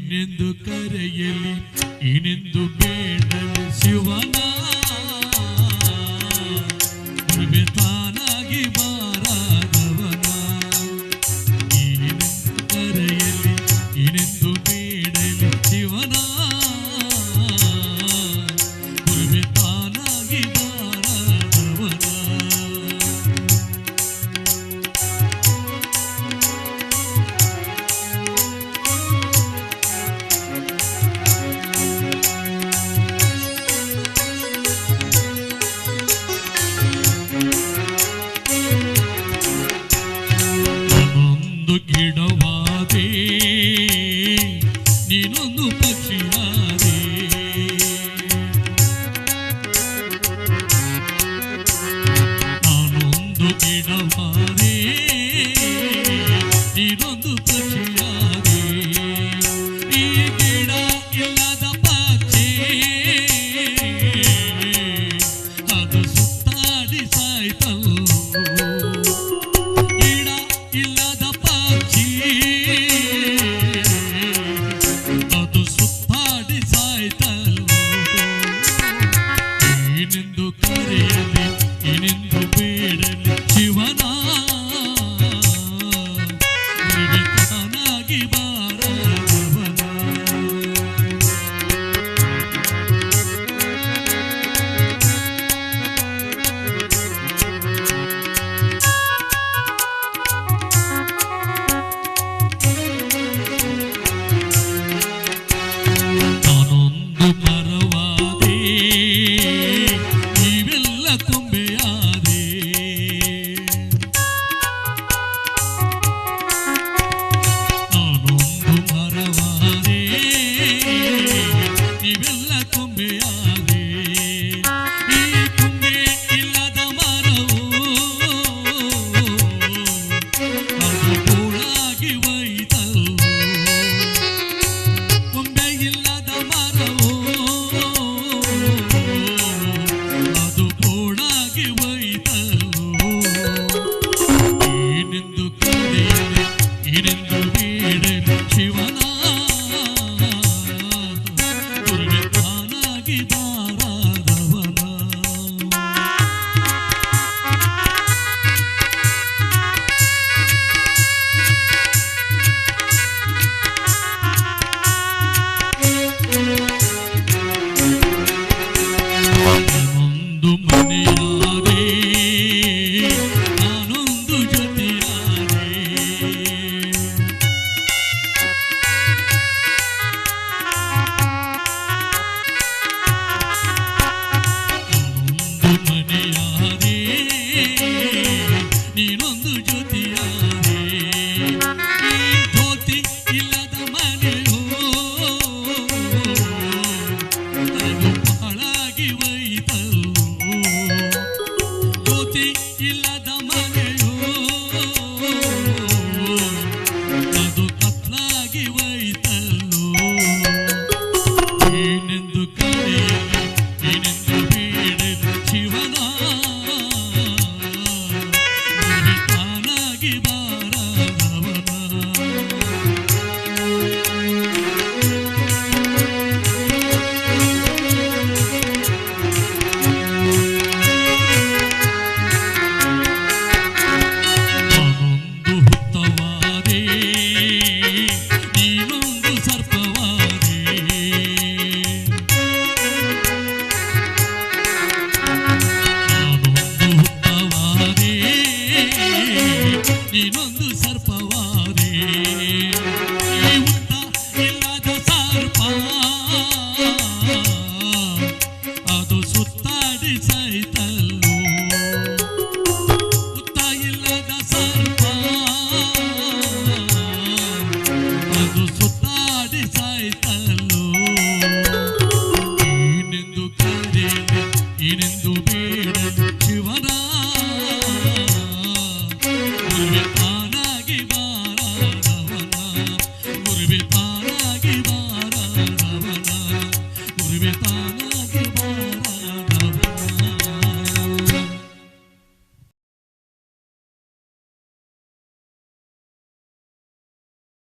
ಇನ್ನೆಂದು ಕರೆಯಲಿ ಇನ್ನೆಂದು ಬೇಡಲಿ ಶಿವನ ನೀನೊಂದು ಪಕ್ಷಿಯಾದೆ ನಾನೊಂದು ಗಿಡವಾದೆ ನೀನೊಂದು ಪಕ್ಷಿಯ Mưa ಗತಿ ಇಲ್ಲದ ಮನೆಯೋ ಅದು ಕತ್ಲಾಗಿ ಒಯ್ತಲ್ಲೋ ಏನು 理论。குருவே தானாகி வாரா குருவே தானாகி